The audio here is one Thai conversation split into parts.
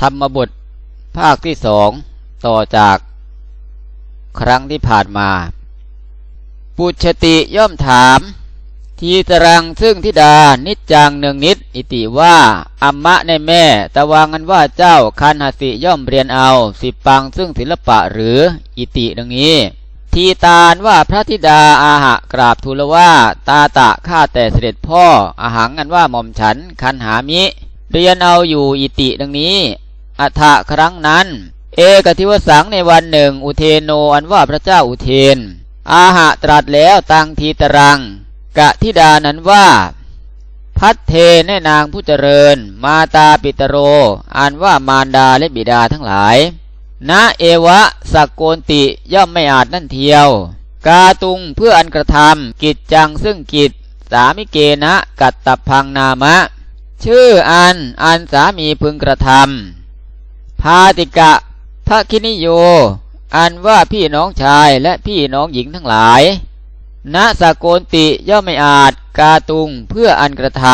ธรรมบทภาคที่สองต่อจากครั้งที่ผ่านมา ปุชติย่อมถาม ทีตรังซึ่งทิดานิจจังหนึ่งนิด อิติว่าอัมมะในแม่ ตะวังกันว่าเจ้าคันหสิย่อมเรียนเอา สิปังซึ่งศิลปะหรืออิติดังนี้ ทีตาลว่าพระธิดาอาหะกราบทูลว่า ตาตะข้าแต่เสด็จพ่ออาหังกันว่าหม่อมฉันคันหามิ เรียนเอาอยู่อิติดังนี้ อัฐะครั้งนั้น เอกทิวสังในวันหนึ่ง อุเทโนอันว่าพระเจ้าอุเทน อาหะตรัสแล้วตังทีตรัง กะทิดานั้นว่า พัทเทแน่นางผู้เจริญ มาตาปิตโรอ่านว่ามารดาและบิดาทั้งหลายณเอวะสักโกนติย่อมไม่อาจนั่นเทียว กาตุงเพื่ออันกระทำกิจจังซึ่งกิจ สามิเกนะ กัตตพังนามะ ชื่ออันอันสามีพึงกระทำ พาติกะพระคินิโย อันว่าพี่น้องชายและพี่น้องหญิงทั้งหลาย ณสากโกนติย่อมไม่อาจกาตุงเพื่ออันกระท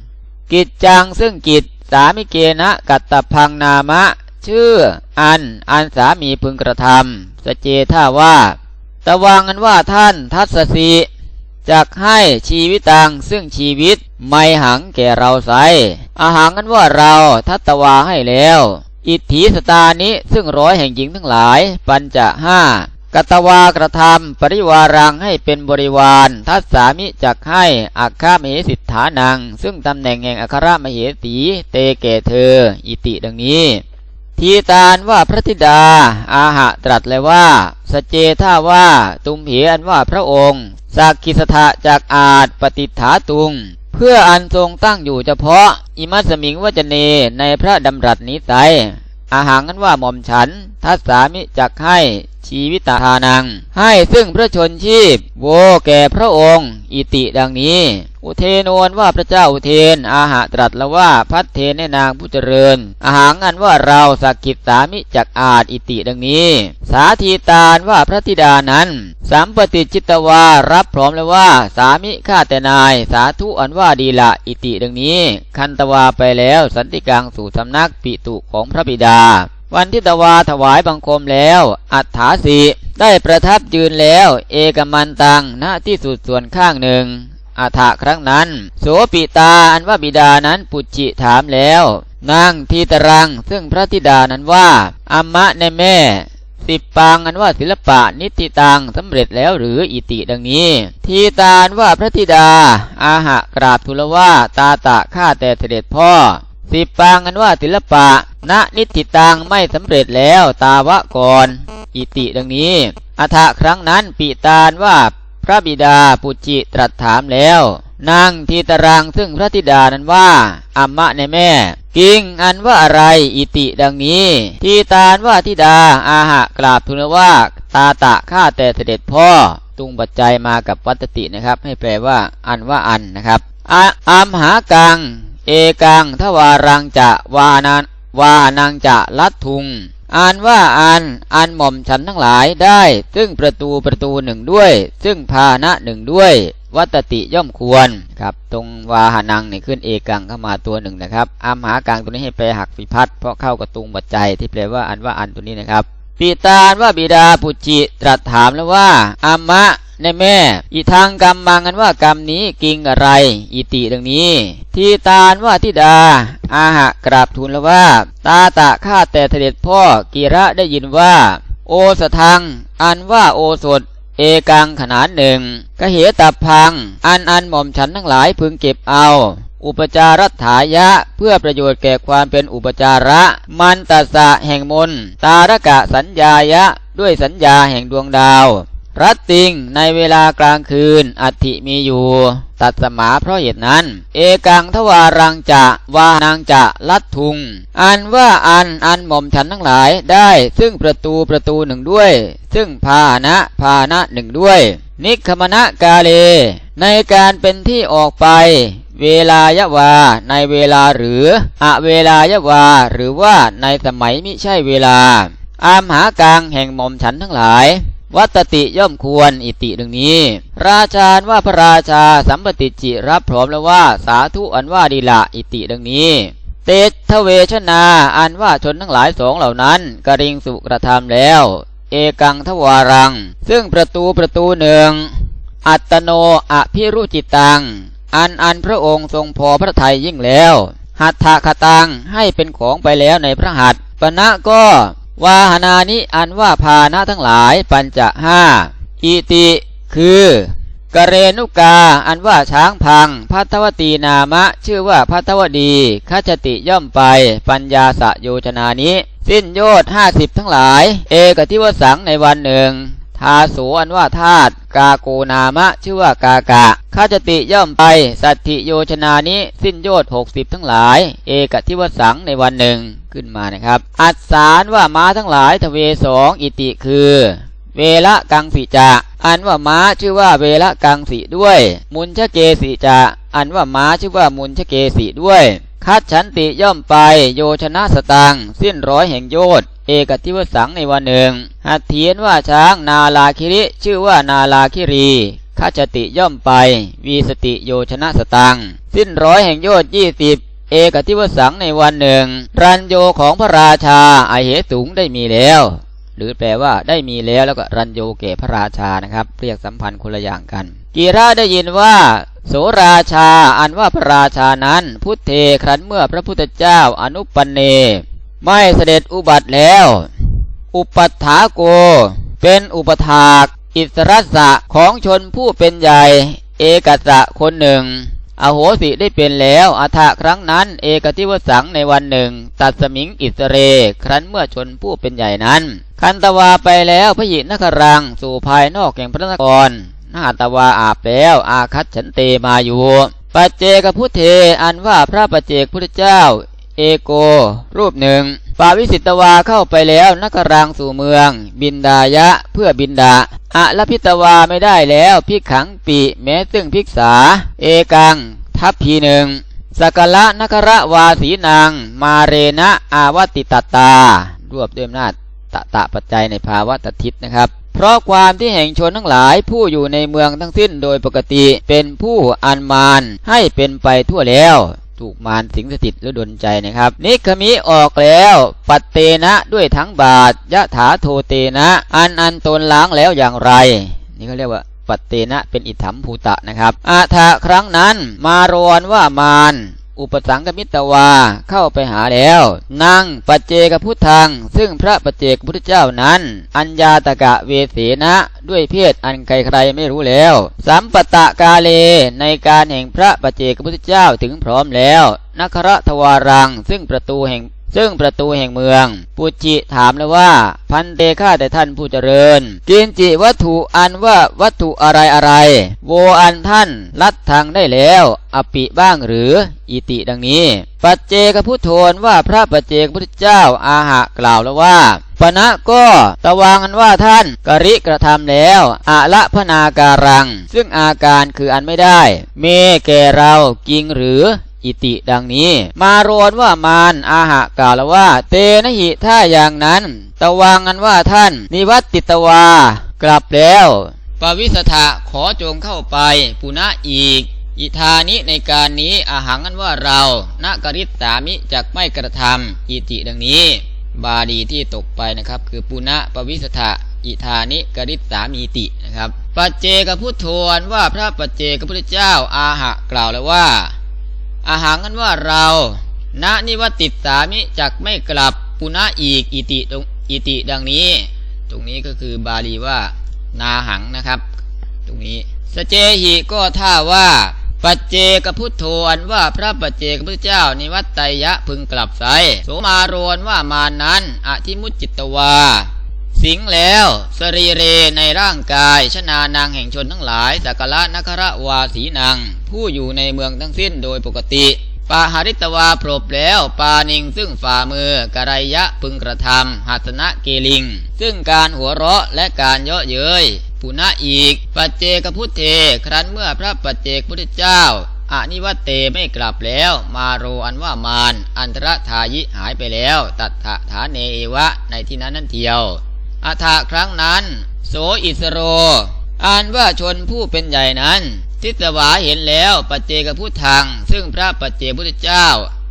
ำกิจจังซึ่งกิจสามิเกนะกัตตพังนามะ ชื่ออันอันสามีพึงกระทำสเจท่าว่าตะวังกันว่าท่านทัศสีจักให้ชีวิตังซึ่งชีวิตไม่หังแก่เราใสอาหารกันว่าเราทัตวาให้แล้ว อิทธิสตานิซึ่งร้อยแห่งหญิงทั้งหลาย ปัญจะห้ากตวากระทำปริวารังให้เป็นบริวาร ทัศสามิจักให้อัคคามเหสิทธานัง ซึ่งตำแหน่งแห่งอัครมเหสีเตเกเธอ อิติดังนี้ ทีตาลว่าพระธิดา อาหะตรัสเลยว่า สเจท่าว่า ตุมเหอันว่าพระองค์สักคิสทะจากอาจปฏิฐาตุง เพื่ออันทรงตั้งอยู่เฉพาะ อิมัสมิงวจเนในพระดำรัสนี้ไซอาหารนั้นว่าหม่อมฉัน ทัศสามิจักให้ ชีวิตทานัง ให้ซึ่งพระชนชีพ โวแก่พระองค์ อิติดังนี้ อุเทนวนว่าพระเจ้าอุเทน อาหะตรัสละว่าพัดเทนในนางผู้เจริญ อาหารอันว่าเราสักกิจสามิจักอาจอิติดังนี้ สาธีตาลว่าพระธิดานั้น สัมปติจิตวารับพร้อมแล้วว่า สามิข้าแต่นาย สาธุอันว่าดีละอิติดังนี้ คันตวาไปแล้วสันติกังสู่สำนักปิตุของพระบิดา วันที่ตวาถวายบังคมแล้ว อัฏฐาสีได้ประทับยืนแล้ว เอกมันตังณที่สุดส่วนข้างหนึ่งอัฐะครั้งนั้น โสปิตาอันว่าบิดานั้นปุจิถามแล้วนางทีตรังซึ่งพระธิดานั้นว่าอัมมะในแม่ สิบปางอันว่าศิลปะนิติตังสำเร็จแล้วหรืออิติดังนี้ ทีตาลว่าพระธิดา อาหะกราบทูลว่าตาตะข้าแต่เสด็จพ่อ สิบปางอันว่าศิลปะ ณนิติตังไม่สำเร็จแล้วตาวะก่อนอิติดังนี้อัฐะครั้งนั้นปิตาลว่าพระบิดาปุจิตรัสถามแล้วนางทีตรังซึ่งพระธิดานั้นว่าอัมมะในแม่ กิงอันว่าอะไรอิติดังนี้ ทีตาลว่าธิดาอาหะกราบทูลว่าตาตะข้าแต่เสด็จพ่อตุงปัจจัยมากับวัตตินะครับ ให้แปลว่า อันว่าอันนะครับออัมหากัง เอกังทวารังจะวานาน วานางจะลัดทุง อ่านว่าอันอันหม่อมฉันทั้งหลายได้ ซึ่งประตูประตูหนึ่งด้วย ซึ่งพาณะหนึ่งด้วย วัตติย่อมควรครับ ตรงวาหานังเนี่ขึ้นเอกังเข้ามาตัวหนึ่งนะครับอามหากังตัวนี้ให้แปลหักฟิพัฒเพราะเข้ากับตุงบัจจัยที่แปลว่าอันว่าอันตัวนี้นะครับปีตาลว่าบิดาปุจิตรัสถามแล้วว่าอามะ ในแม่ อีทางกรรมมางันว่ากรรมนี้กิงอะไร อิติดังนี้ ที่ตาลว่าทิดา อาหะกราบทูลแล้วว่า ตาตะข้าแต่เสด็จพ่อกีระได้ยินว่า โอสทัง อันว่าโอสถเอกังขนาดหนึ่งกะเหตับพัง อันอันหม่อมฉันทั้งหลายพึงเก็บเอา อุปจารัฐายะ เพื่อประโยชน์แก่ความเป็นอุปจาระ มันตัสสะแห่งมนตารกะสัญญายะ ด้วยสัญญาแห่งดวงดาว รัตติงในเวลากลางคืน อัติมีอยู่ ตัดสมาเพราะเหตุนั้น เอกังทวารังจะวานางจะลัดทุง อันว่าอันอันหม่อมฉันทั้งหลายได้ ซึ่งประตูประตูหนึ่งด้วย ซึ่งพาณะพาณะหนึ่งด้วย นิคมณะกาเล ในการเป็นที่ออกไป เวลายะวา ในเวลาหรืออะเวลายะวา หรือว่าในสมัยมิใช่เวลา อามหากลางแห่งหม่อมฉันทั้งหลาย วัตติย่อมควรอิติดังนี้ ราชาว่าพระราชาสัมปติจิรับพร้อมแล้วว่าสาธุอันว่าดีละอิติดังนี้ เตทเวชนาอันว่าชนทั้งหลายสองเหล่านั้น กริงสุกระทำแล้ว เอกังทวารัง ซึ่งประตูประตูหนึ่ง อัตโนอภิรุจิตัง อันอันพระองค์ทรงพอพระทัยยิ่งแล้ว หัตถคตังให้เป็นของไปแล้วในพระหัตปณะก็ วาหนานิอันว่าพานะทั้งหลายปัญจะห้าอิติ คือกเรนุกาอันว่าช้างพังพัทวตีนามะ ชื่อว่าพัทวดีขจติย่อมไป ปัญญาสะโยชนานี้ สิ้นโยชห้าสิบทั้งหลาย เอกทิวสังในวันหนึ่งทาสูอันว่าธาตุกาโกนามะ ชื่อว่ากากะขจติย่อมไป สัตถิโยชนานี้ สิ้นโยชหกสิบทั้งหลาย เอกทิวสังในวันหนึ่ง ขึ้นมานะครับ อัศสารว่าม้าทั้งหลายทเวสองอิติคือ เวละกังสิจะอันว่าม้าชื่อว่าเวละกังสิด้วย มุนชเกสิจะอันว่าม้าชื่อว่ามุนชเกสิด้วย คัดฉันติย่อมไปโยชนะสตังสิ้นร้อยแห่งโยชเอกทิวสังในวันหนึ่งหัดเทียนว่าช้างนาลาคิริ ชื่อว่านาลาคิรีคัจติย่อมไป วีสติโยชนะสตัง สิ้นร้อยแห่งโยชยี่สิบ เอกทิวสังในวันหนึ่ง รันโยของพระราชาอาเหตุงได้มีแล้ว หรือแปลว่าได้มีแล้วแล้วก็รันโยเกพระราชานะครับ เรียกสัมพันธ์คนละอย่างกันกีราได้ยินว่าโสราชาอันว่าพระราชานั้น พุทเทครั้นเมื่อพระพุทธเจ้าอนุปันเน ไม่เสด็จอุบัติแล้ว อุปัฏฐาโก เป็นอุปถาก อิสรัสสะของชนผู้เป็นใหญ่ เอกสะคนหนึ่ง อโหสิได้เป็นแล้วอาถะครั้งนั้น เอกทิวสังในวันหนึ่ง ตัดสมิงอิสเร ครั้นเมื่อชนผู้เป็นใหญ่นั้น คันตวาไปแล้วพระหินครัง สู่ภายนอกแห่งพระนครนาตวาอาบแล้วอาคัตฉันเตมาอยู่ปัจเจกพุทเทอันว่าพระปัจเจกพุทธเจ้า เอโก รูปหนึ่งปาวิสิตวาเข้าไปแล้วนครังสู่เมือง บินดายะเพื่อบินดาอะละพิตวาไม่ได้แล้วพิกขังปีแม้ซึ่งพิกษา เอกัง ทัพพีหนึ่งสกละนคระวาสีนาง มาเรณะอาวติตตารวบด้วยอำนาจตะตะปัจจัยในภาวะตทิศนะครับ เพราะความที่แห่งชนทั้งหลายผู้อยู่ในเมืองทั้งสิ้นโดยปกติเป็นผู้อันมานให้เป็นไปทั่วแล้ว ถูกมารสิงสถิตหรือดนใจนะครับ นิคมิออกแล้ว ปัตเตนะด้วยทั้งบาทยะถาโทเตนะ อันอันตนล้างแล้วอย่างไร นี่เขาเรียกว่าปัตเตนะเป็นอิถัมภูตะนะครับอาถาครั้งนั้นมารวนว่ามาร อุปสังกมิตวาเข้าไปหาแล้วนางปัจเจกพุทธัง ซึ่งพระปัจเจกพุทธเจ้านั้น อัญญาตกะเวเสนะด้วยเพศอันใครๆไม่รู้แล้ว สัมปตะกาเลในการแห่งพระปัจเจกพุทธเจ้าถึงพร้อมแล้วนครทวารัง ซึ่งประตูแห่ง ซึ่งประตูแห่งเมือง ปุจิถามแล้วว่า พันเตข้าแต่ท่านผู้เจริญ กินจิวัตถุอันว่าวัตถุอะไรอะไร โวอันท่านลัดทางได้แล้วอปิบ้างหรือ อิติดังนี้ ปัจเจกพุทโธนว่าพระปัจเจกพุทธเจ้าอาหะกล่าวแล้วว่าปณะก็ตะวางอันว่าท่านกริกระทำแล้วอะละพนาการัง ซึ่งอาการคืออันไม่ได้ เมแก่เราจริงหรือ อิติดังนี้ มาโรนว่ามารอาหะกล่าวแล้วว่า เตนะหิถ้าอย่างนั้น ตะวังันว่าท่าน นิวัตติตวา กลับแล้วปวิสถะขอจงเข้าไป ปุณะอีก อิธานิในการนี้อาหังันว่าเรานกริตสามิจักไม่กระทำอิติดังนี้ บาดีที่ตกไปนะครับ คือปุณะปวิสถะอิธานิกริตสามีตินะครับปัจเจกพุทโธนว่าพระปัจเจกพุทธเจ้าอาหะกล่าวแล้วว่า อาหารกันว่าเราณนิวัติสามิจักไม่กลับปุณะอีกอิติตรงอิติดังนี้ ตรงนี้ก็คือบาลีว่า นาหังนะครับ ตรงนี้ สเจหิก็ท่าว่าปัจเจกพุทโธอันว่าพระปัจเจกพุทธเจ้านิวัตไตยะพึงกลับไสโสมาโรนว่ามานั้นอธิมุจจิตวา สิงแล้ว สรีเรในร่างกายชนานางแห่งชนทั้งหลายสักละนคระวาสีนางผู้อยู่ในเมืองทั้งสิ้นโดยปกติปาหาริตวาปรบแล้วปานิงซึ่งฝ่ามือกรยะพึงกระทำหัสนะเกลิง ซึ่งการหัวเราะและการเยาะเย้ยปุณะอีก ปัจเจกพุทเท ครั้นเมื่อพระปัจเจกพุทธเจ้าอนิวัตเตไม่กลับแล้ว มาโรอันว่ามารอันตรทายิหายไปแล้ว ตัทธาเนเอวะในที่นั้นนั่นเทียว อัฐาครั้งนั้น โสอิสโร อ่านว่าชนผู้เป็นใหญ่นั้น ทิสวาเห็นแล้วปัจเจกพุทธัง ซึ่งพระปัจเจกพุทธเจ้า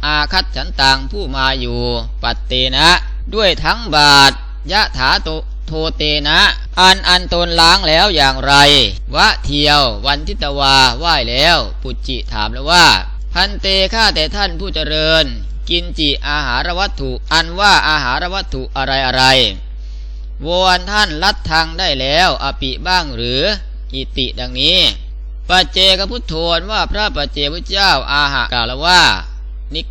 อาคัตฉันตังผู้มาอยู่ ปัตเตนะ ด้วยทั้งบาทยะถาโตโทเตนะ อันอันตนล้างแล้วอย่างไร วะเทียว วันทิตวาไหว้แล้ว ปุจจิถามแล้วว่า พันเตข้าแต่ท่านผู้เจริญ กินจิอาหารวัตถุ อันว่าอาหารวัตถุอะไรอะไร วอนท่านลัดทางได้แล้วอปิบ้างหรือ อิติดังนี้ปัจเจกพุทโธนว่าพระปัจเจพุทธเจ้าอาหากล่าวว่า นิ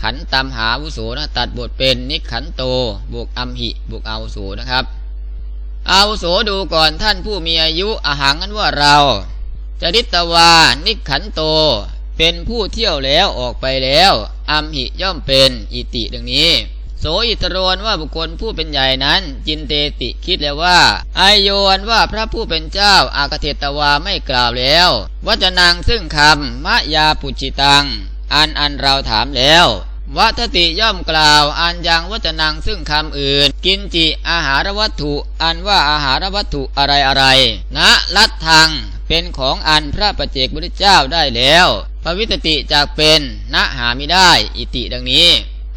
ขันตามหาวุโสนะตัดบทเป็นนิขันโตบวกอัมหิบวกอาวุโสนะครับ อาวุโสดูก่อนท่านผู้มีอายุอาหารนั้นว่าเราจริตวานิขันโต เป็นผู้เที่ยวแล้วออกไปแล้วอัมหิย่อมเป็นอิติดังนี้ โสอิตรวนว่าบุคคลผู้เป็นใหญ่นั้น จินเตติคิดแล้วว่าไอโยนว่าพระผู้เป็นเจ้าอากเทตวาไม่กล่าวแล้ว วัจนางซึ่งคำมะยาปุจิตัง อันอันเราถามแล้ววัตติย่อมกล่าวอันยังวัจนังซึ่งคำอื่น กินจิอาหารวัตถุ อันว่าอาหารวัตถุอะไรอะไรนะลัดทางเป็นของอันพระประเจกพุทธเจ้าได้แล้ว พระวิตติจากเป็นณหามิได้ อิติดังนี้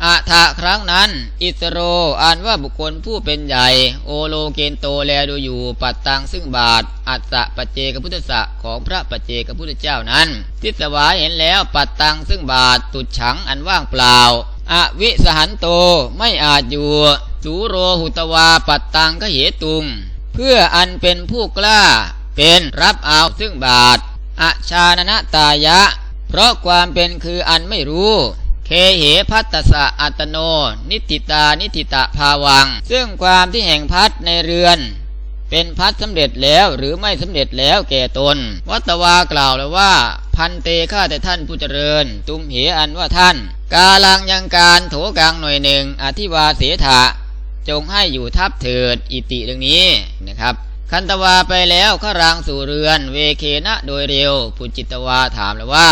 อาถะครั้งนั้น อิสโรอ่านว่าบุคคลผู้เป็นใหญ่ โอโลเกนโตแลดูอยู่ ปัดตังซึ่งบาท อัสะปัจเจกพุทธะของพระปัจเจกพุทธเจ้านั้น ทิสวายเห็นแล้วปัดตังซึ่งบาท ตุดฉังอันว่างเปล่าอวิสหันโตไม่อาจอยู่ สูโรหุตวาปัดตังก็เหตุง เพื่ออันเป็นผู้กล้า เป็นรับเอาซึ่งบาทอชานนะตายะ เพราะความเป็นคืออันไม่รู้ เคเหพัตตสะอัตโน นิติตา นิติตะภาวัง ซึ่งความที่แห่งพัดในเรือน เป็นพัดสำเร็จแล้วหรือไม่สำเร็จแล้วแก่ตน วัตวากล่าวเลยว่า พันเตข้าแต่ท่านผู้เจริญ ตุมเหอันว่าท่าน กาลังยังการโถกลางหน่วยหนึ่ง อธิวาเสถะ จงให้อยู่ทับเถิดอิติดังนี้นะครับคันตวาไปแล้วขรางสู่เรือน เวเคนะโดยเร็วปุจิตวาถามเลยว่า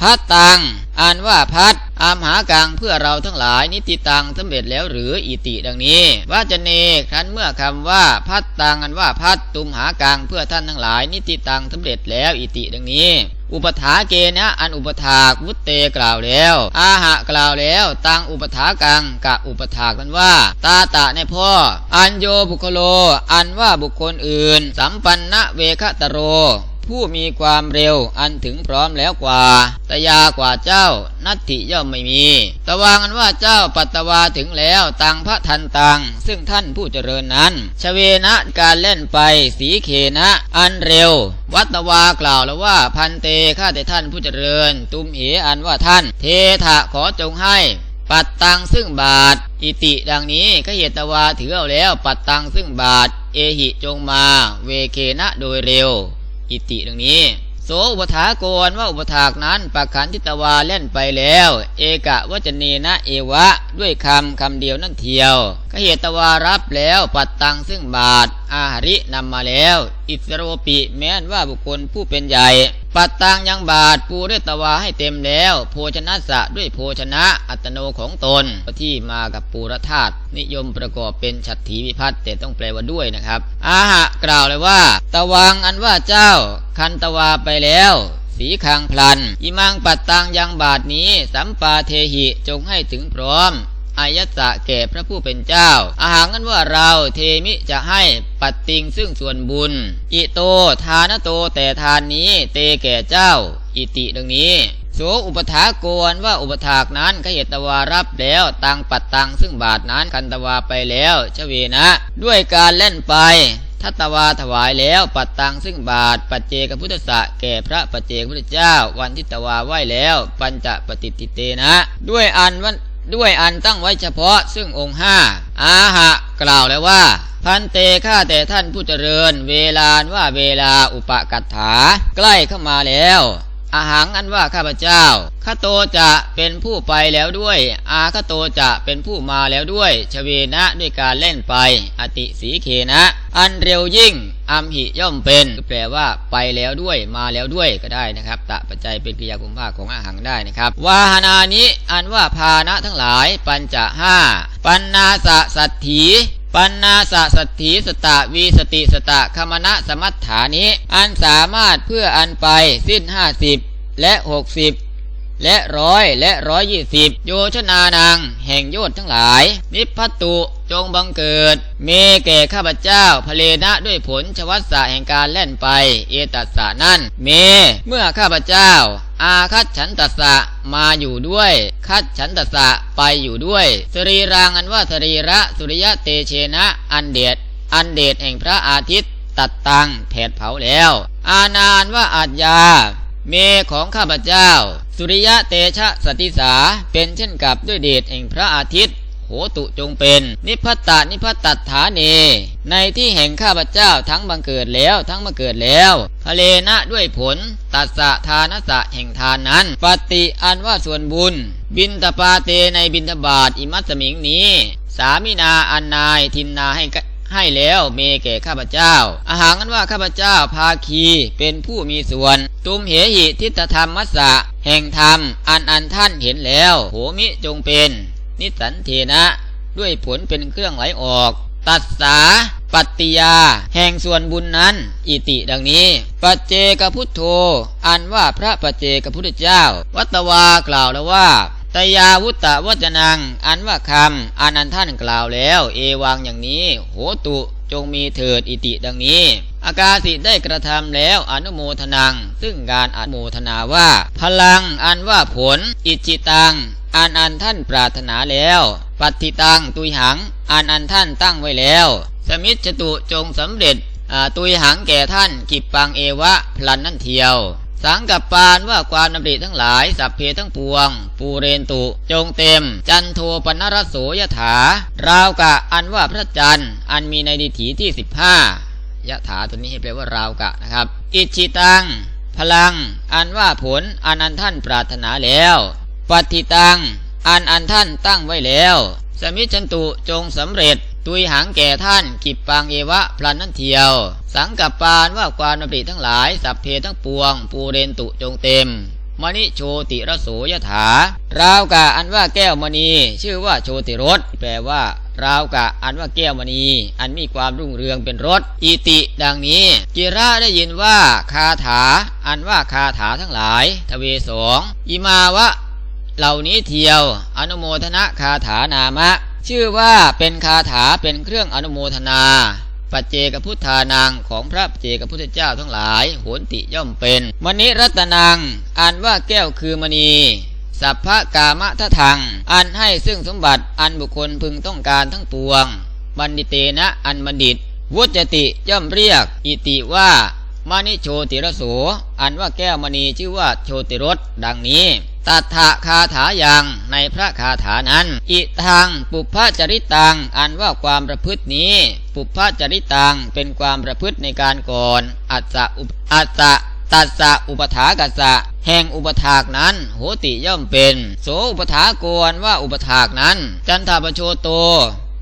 พัดตังอ่านว่าพัด อามหากังเพื่อเราทั้งหลายนิติตังสำเร็จแล้วหรืออิติดังนี้ว่าจะเนครั้นเมื่อคำว่าพัดตังอันว่าพัดตุมหากังเพื่อท่านทั้งหลาย นิติตังสำเร็จแล้วอิติดังนี้อุปถาเกนะอันอุปถากวุตเตกล่าวแล้ว อาหะกล่าวแล้ว ตังอุปถากังกะอุปถากันว่า ตาตะในพ่อ อันโยบุคโล อันว่าบุคคลอื่น สัมปันนะเวคตโร ผู้มีความเร็วอันถึงพร้อมแล้วกว่า ตยากว่าเจ้า นัตติย่อมไม่มี ตวางันว่าเจ้าปัตตวาถึงแล้วตังพระทันตัง ซึ่งท่านผู้เจริญนั้น ชเวนะการเล่นไปสีเขนะ อันเร็ว วัตวากล่าวแล้วว่าพันเตข้าแต่ท่านผู้เจริญ ตุมเหอันว่าท่าน เทถะขอจงให้ปัดตังซึ่งบาท อิติดังนี้ขเหตวาถือเอาแล้ว ปัดตังซึ่งบาท เอหิจงมา เวเคนะโดยเร็ว อิติดังนี้ โสอุปถากรว่าอุปถากนั้นปากขันทิตวาเล่นไปแล้ว เอกะวจเนนะเอวะ ด้วยคำคำเดียวนั่นเทียวกเหตวารับแล้วปัดตังซึ่งบาทอาหรินำมาแล้ว อิสโรปิแม้นว่าบุคคลผู้เป็นใหญ่ ปัดตังยังบาทปูด้วยตวาให้เต็มแล้ว โภชนะสะด้วยโภชนะอัตโนของตนที่มากับปูรธาตุนิยมประกอบเป็นฉัตถีวิพัฒน์แต่ต้องแปลว่าด้วยนะครับ อาหะกล่าวเลยว่าตะวังอันว่าเจ้า คันตวาไปแล้วสีคางพลันอิมังปัดตังยังบาทนี้ สัมปาเทหิจงให้ถึงพร้อม อายะสะแก่พระผู้เป็นเจ้า อาหารนั้นว่าเราเทมิจะให้ปัดติงซึ่งส่วนบุญ อิโตทานโตแต่ทานนี้เตแก่เจ้า อิติดังนี้โสอุปถาโกนว่าอุปถากนั้นขเหตวารับแล้วตังปัดตังซึ่งบาทนั้นคันตวาไปแล้วชเวนะ ด้วยการเล่นไปทัตวาถวายแล้วปัดตังซึ่งบาท ปัจเจกพุทธะแก่พระปัจเจกพุทธเจ้า วันทิตวาไหวแล้ว ปัญจปฏิติเตนะ ด้วยอันวัน ด้วยอันตั้งไว้เฉพาะซึ่งองค์ห้าอาหะ กล่าวแล้วว่า พันเตข้าแต่ท่านผู้เจริญ เวลานว่าเวลาอุปกัตถา ใกล้เข้ามาแล้ว อาหารอันว่าข้าพเจ้าข้าโตจะเป็นผู้ไปแล้วด้วย อาข้าโตจะเป็นผู้มาแล้วด้วยชเวนะด้วยการเล่นไป อติสีเคนะ อันเร็วยิ่งอัมหิย่อมเป็นแปลว่าไปแล้วด้วยมาแล้วด้วยก็ได้นะครับ ตะปัจจัยเป็นกิยาคุมภาคของอาหารได้นะครับ วาหานานิอันว่าพานะทั้งหลายปัญจะห้าปัญนาสะสัตถี ปัญนาสสัตถีสตะวีสติสตะคมณะสมัฏฐานิอันสามารถเพื่ออันไปสิ้นห้าสิบและหกสิบและร้อยและร้อยยี่สิบโยชนานัง แห่งโยชน์ทั้งหลาย นิพพัตุ จงบังเกิด เมแก่ข้าพเจ้าพเลนะด้วยผลชวัสสะแห่งการแล่นไป เอตัสสะนั่น เม เมื่อข้าพเจ้า อาคัตฉันตัสสะมาอยู่ด้วย คัตฉันตัสสะไปอยู่ด้วยสรีรังอันว่าสรีระสุริยะเตเชนะ อันเดชอันเดชแห่งพระอาทิตย์ ตัดตังแผดเผาแล้ว อานานว่าอาจยาเมของข้าพเจ้า สุริยะเตชะสติสาเป็นเช่นกับด้วยเดชแห่งพระอาทิตย์ หตุจงเป็น นิพพตานิพพตัฐาเน ในที่แห่งข้าพเจ้าทั้งบังเกิดแล้วทั้งมาเกิดแล้วทะเลนะด้วยผล ตัสสะทานสะแห่งทานนั้น ปฏิอันว่าส่วนบุญ บินตปาเตในบินทบาทอิมัสมิงนี้ สามินาอันนายทินนาให้ให้แล้วเมแก่ข้าพเจ้า อาหารนั้นว่าข้าพเจ้าภาคีเป็นผู้มีส่วน ตุมเหหิทิฏฐธรรมมัสสะแห่งธรรม อันอันท่านเห็นแล้ว โหมิจงเป็น นิสันเทนะด้วยผลเป็นเครื่องไหลออก ตัสสาปัตติยา แห่งส่วนบุญนั้น อิติดังนี้ ปัจเจกพุทโธอันว่าพระปัจเจกพุทธเจ้า วัตวากล่าวแล้วว่าตยาวุตตะวจนัง อันว่าคำอันอันท่านกล่าวแล้ว เอวังอย่างนี้ โหตุจงมีเถิดอิติดังนี้ อากาสิได้กระทำแล้วอนุโมทนัง ซึ่งการอนุโมทนาว่า พลังอันว่าผล อิจิตัง อันอันท่านปรารถนาแล้ว ปัตติตังตุยหัง อันอันท่านตั้งไว้แล้ว สมิจจตุจงสำเร็จตุยหังแก่ท่านกิบปังเอวะพลันนั่นเทียว สังกับปานว่าความนำริทั้งหลาย สัพเพทั้งปวง ปูเรนตุ จงเต็ม จันโทปนรโสยถา ราวกะอันว่าพระจันทร์อันมีในดิถีที่สิบห้ายะถาตัวนี้ให้แปลว่าราวกะนะครับ อิจิตัง พลัง อันว่าผลอันอันท่านปรารถนาแล้ว ปฏิตัง อันอันท่านตั้งไว้แล้ว สมิจันตุจงสำเร็จ ตุยหางแก่ท่าน กิบปังเอวะพลันนั่นเทียว สังกับปานว่าความนบริทั้งหลาย สัพเพทั้งปวง ปูเรนตุจงเต็มมณิโชติรโสยถาราวกะอันว่าแก้วมณี ชื่อว่าโชติรสแปลว่าราวกะอันว่าแก้วมณี อันมีความรุ่งเรืองเป็นรสอิติ ดังนี้ กิระได้ยินว่าคาถา อันว่าคาถาทั้งหลาย ทเวสองอิมาวะ เหล่านี้เทียว อนุโมทนาคาถานามะ ชื่อว่าเป็นคาถาเป็นเครื่องอนุโมทนา ปัจเจกพุทธานางของพระปัจเจกพุทธเจ้าทั้งหลายโหนติย่อมเป็น มณิรัตนังอันว่าแก้วคือมณีสัพพะกามะทะทัง อันให้ซึ่งสมบัติอันบุคคลพึงต้องการทั้งปวง บัณฑิเตนะอันบัณฑิต วุจติย่อมเรียก อิติว่ามานิโชติรโส อันว่าแก้วมณีชื่อว่าโชติรสดังนี้ ตัทธคาถาอยังในพระคาถานั้น อิทางปุพพจริตังอันว่าความประพฤตินี้ ปุพพจริตังเป็นความประพฤติในการก่อน อัจจะอุปอัจจะตัสสะอุปถากัสสะแห่งอุปถากนั้นโหติย่อมเป็น โสอุปถากรว่าอุปถากนั้น จันทปโชโต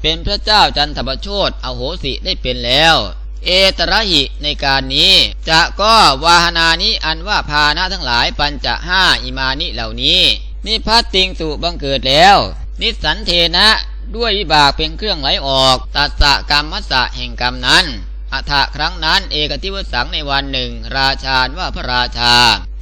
เป็นพระเจ้าจันทปโชตอโหสิได้เป็นแล้ว เอตระหิในการนี้ จะก็วาหนานี้อันว่าพานะทั้งหลายปัญจะห้าอิมานิเหล่านี้ นิพัตติงสุบังเกิดแล้ว นิสันเทนะด้วยวิบากเป็นเครื่องไหลออก ตัสสะกรรมมัสสะแห่งกรรมนั้น อัฐะครั้งนั้นเอกทิวสังในวันหนึ่ง ราชาว่าพระราชา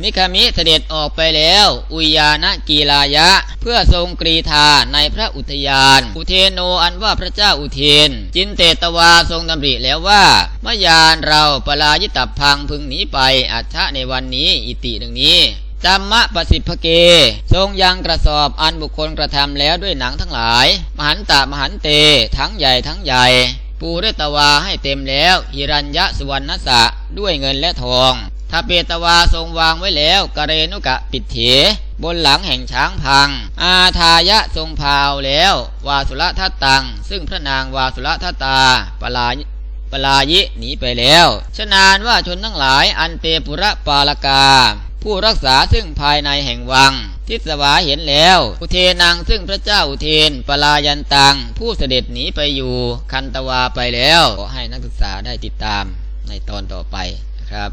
นิคามิเสด็จออกไปแล้ว อุยานะกีลายะ เพื่อทรงกรีธาในพระอุทยาน อุเทโนอันว่าพระเจ้าอุเทน จินเตตวาทรงดำริแล้วว่ามยานเราปลายิตับพังพึงหนีไปอัชะในวันนี้อิติดังนี้จัมมะประสิทธิเก ทรงยังกระสอบอันบุคคลกระทำแล้วด้วยหนังทั้งหลาย มหันตะมหันเต ทั้งใหญ่ทั้งใหญ่ ปูเรตวาให้เต็มแล้วหิรัญยะสุวรรณสะด้วยเงินและทองทาเปตวาทรงวางไว้แล้วกเรนุกะปิดเถ บนหลังแห่งช้างพัง อาทายะทรงพาวแล้ว วาสุรทัตตัง ซึ่งพระนางวาสุรทัตตาปลาปลายิหนีไปแล้วฉนานว่าชนทั้งหลายอันเตปุระปาลกา ผู้รักษาซึ่งภายในแห่งวัง ทิศวาเห็นแล้ว อุเทนังซึ่งพระเจ้าอุเทนปลายันตัง ผู้เสด็จหนีไปอยู่คันตวาไปแล้ว ขอให้นักศึกษาได้ติดตามในตอนต่อไปนะครับ